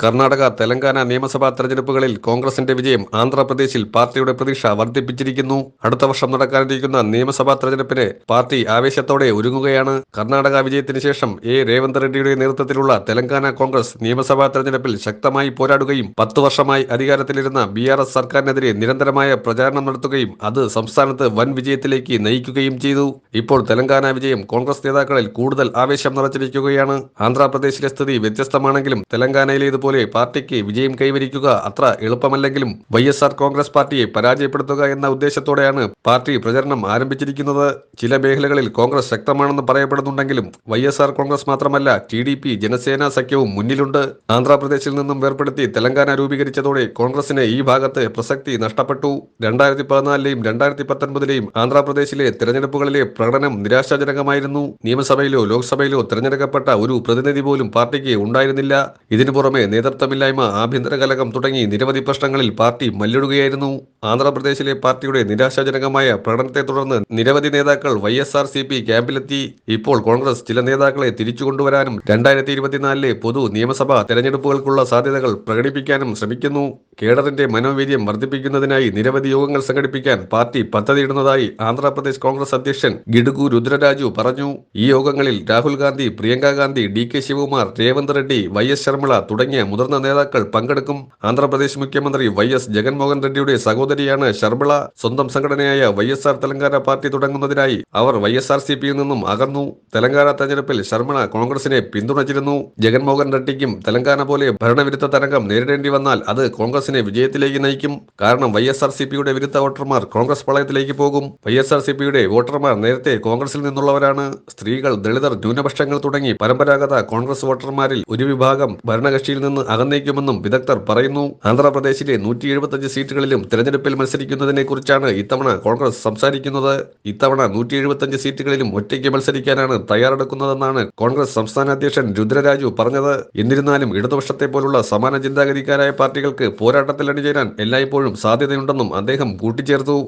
കർണാടക തെലങ്കാന നിയമസഭാ തെരഞ്ഞെടുപ്പുകളിൽ കോൺഗ്രസിന്റെ വിജയം ആന്ധ്രാപ്രദേശിൽ പാർട്ടിയുടെ പ്രതീക്ഷ വർദ്ധിപ്പിച്ചിരിക്കുന്നു. അടുത്ത വർഷം നടക്കാനിരിക്കുന്ന നിയമസഭാ തെരഞ്ഞെടുപ്പിന് പാർട്ടി ആവേശത്തോടെ ഒരുങ്ങുകയാണ്. കർണാടക വിജയത്തിന് ശേഷം എ. രേവന്ത് റെഡ്ഡിയുടെ നേതൃത്വത്തിലുള്ള തെലങ്കാന കോൺഗ്രസ് നിയമസഭാ തെരഞ്ഞെടുപ്പിൽ ശക്തമായി പോരാടുകയും പത്ത് വർഷമായി അധികാരത്തിലിരുന്ന ബി ആർ എസ് സർക്കാരിനെതിരെ നിരന്തരമായ പ്രചാരണം നടത്തുകയും അത് സംസ്ഥാനത്ത് വൻ വിജയത്തിലേക്ക് നയിക്കുകയും ചെയ്തു. ഇപ്പോൾ തെലങ്കാന വിജയം കോൺഗ്രസ് നേതാക്കളിൽ കൂടുതൽ ആവേശം നിറച്ചിരിക്കുകയാണ്. ആന്ധ്രാപ്രദേശിലെ സ്ഥിതി വ്യത്യസ്തമാണെങ്കിലും തെലങ്കാനയിലേതുപോലെ പാർട്ടിക്ക് വിജയം കൈവരിക്കുക അത്ര എളുപ്പമല്ലെങ്കിലും വൈ എസ് ആർ കോൺഗ്രസ് പാർട്ടിയെ പരാജയപ്പെടുത്തുക എന്ന ഉദ്ദേശത്തോടെയാണ് പാർട്ടി പ്രചരണം ആരംഭിച്ചിരിക്കുന്നത്. ചില മേഖലകളിൽ കോൺഗ്രസ് ശക്തമാണെന്ന് പറയപ്പെടുന്നുണ്ടെങ്കിലും വൈ എസ് ആർ കോൺഗ്രസ് മാത്രമല്ല ടി ഡി പി ജനസേന സഖ്യവും മുന്നിലുണ്ട്. ആന്ധ്രാപ്രദേശിൽ നിന്നും വേർപ്പെടുത്തി തെലങ്കാന രൂപീകരിച്ചതോടെ കോൺഗ്രസിന് ഈ ഭാഗത്ത് പ്രസക്തി നഷ്ടപ്പെട്ടു. രണ്ടായിരത്തി പതിനാലിലെയും രണ്ടായിരത്തി പത്തൊൻപതിലെയും ആന്ധ്രാപ്രദേശിലെ തെരഞ്ഞെടുപ്പുകളിലെ പ്രകടനം നിരാശാജനകമായിരുന്നു. നിയമസഭയിലോ ലോക്സഭയിലോ തെരഞ്ഞെടുക്കപ്പെട്ട ഒരു പ്രതിനിധി പോലും പാർട്ടിക്ക് ഉണ്ടായിരുന്നില്ല. ഇതിനു പുറമെ നേതൃത്വമില്ലായ്മ ആഭ്യന്തര കലകം തുടങ്ങി നിരവധി പ്രശ്നങ്ങളിൽ പാർട്ടി മല്ലിടുകയായിരുന്നു. ആന്ധ്രാപ്രദേശിലെ പാർട്ടിയുടെ നിരാശാജനകമായ പ്രകടനത്തെ തുടർന്ന് നിരവധി നേതാക്കൾ Y S R C P ക്യാമ്പിലെത്തി. ഇപ്പോൾ കോൺഗ്രസ് ചില നേതാക്കളെ തിരിച്ചുകൊണ്ടുവരാനും രണ്ടായിരത്തി ഇരുപത്തിനാലിലെ പൊതു നിയമസഭാ തെരഞ്ഞെടുപ്പുകൾക്കുള്ള സാധ്യതകൾ പ്രകടിപ്പിക്കാനും ശ്രമിക്കുന്നു. കേഡറിന്റെ മനോവീര്യം വർദ്ധിപ്പിക്കുന്നതിനായി നിരവധി യോഗങ്ങൾ സംഘടിപ്പിക്കാൻ പാർട്ടി പദ്ധതിയിടുന്നതായി ആന്ധ്രാപ്രദേശ് കോൺഗ്രസ് അധ്യക്ഷൻ ഗിഡുഗു രുദ്രരാജു പറഞ്ഞു. ഈ യോഗങ്ങളിൽ Rahul Gandhi Priyanka Gandhi D K Shivakumar Revanth Reddy Y S Sharmila തുടങ്ങിയ മുതിർന്ന നേതാക്കൾ പങ്കെടുക്കും. ആന്ധ്രാപ്രദേശ് മുഖ്യമന്ത്രി വൈ എസ് ജഗൻമോഹൻ റെഡ്ഡിയുടെ സഹോദരിയാണ് ഷർമിള സ്വന്തം സംഘടനയായ Y S R Telangana party തുടങ്ങുന്നതിനായി അവർ വൈ എസ് ആർ സി പിയിൽ നിന്നും അകന്നു. തെലങ്കാന തെരഞ്ഞെടുപ്പിൽ ഷർമിള കോൺഗ്രസിനെ പിന്തുണച്ചിരുന്നു. ജഗൻമോഹൻ റെഡ്ഡിക്കും തെലങ്കാന പോലെ ഭരണവിരുദ്ധ തരംഗം നേരിടേണ്ടി വന്നാൽ അത് കോൺഗ്രസിനെ വിജയത്തിലേക്ക് നയിക്കും. കാരണം വൈ എസ് ആർ സി പിയുടെ വിരുദ്ധ വോട്ടർമാർ കോൺഗ്രസ് പ്രളയത്തിലേക്ക് പോകും. വൈ എസ് ആർ സി പിയുടെ വോട്ടർമാർ നേരത്തെ കോൺഗ്രസിൽ നിന്നുള്ളവരാണ്. സ്ത്രീകൾ ദളിതർ ന്യൂനപക്ഷങ്ങൾ തുടങ്ങി പരമ്പരാഗത കോൺഗ്രസ് വോട്ടർമാരിൽ ഒരു വിഭാഗം ഭരണകക്ഷിയിൽ നിന്ന് അകന്നേക്കുമെന്നും വിദഗ്ധർ പറയുന്നു. ആന്ധ്രാപ്രദേശിലെ നൂറ്റി എഴുപത്തഞ്ച് സീറ്റുകളിലും തെരഞ്ഞെടുപ്പിൽ മത്സരിക്കുന്നതിനെ കുറിച്ചാണ് ഇത്തവണ കോൺഗ്രസ് സംസാരിക്കുന്നത്. ഇത്തവണ നൂറ്റി എഴുപത്തഞ്ച് സീറ്റുകളിലും ഒറ്റയ്ക്ക് മത്സരിക്കാനാണ് തയ്യാറെടുക്കുന്നതെന്നാണ് കോൺഗ്രസ് സംസ്ഥാന അധ്യക്ഷൻ രുദ്രരാജു പറഞ്ഞത്. എന്നിരുന്നാലും ഇടതുപക്ഷത്തെ പോലുള്ള സമാന ചിന്താഗതിക്കാരായ പാർട്ടികൾക്ക് പോരാട്ടത്തിൽ അണിചേരാൻ എല്ലായ്പ്പോഴും സാധ്യതയുണ്ടെന്നും അദ്ദേഹം കൂട്ടിച്ചേർത്തു.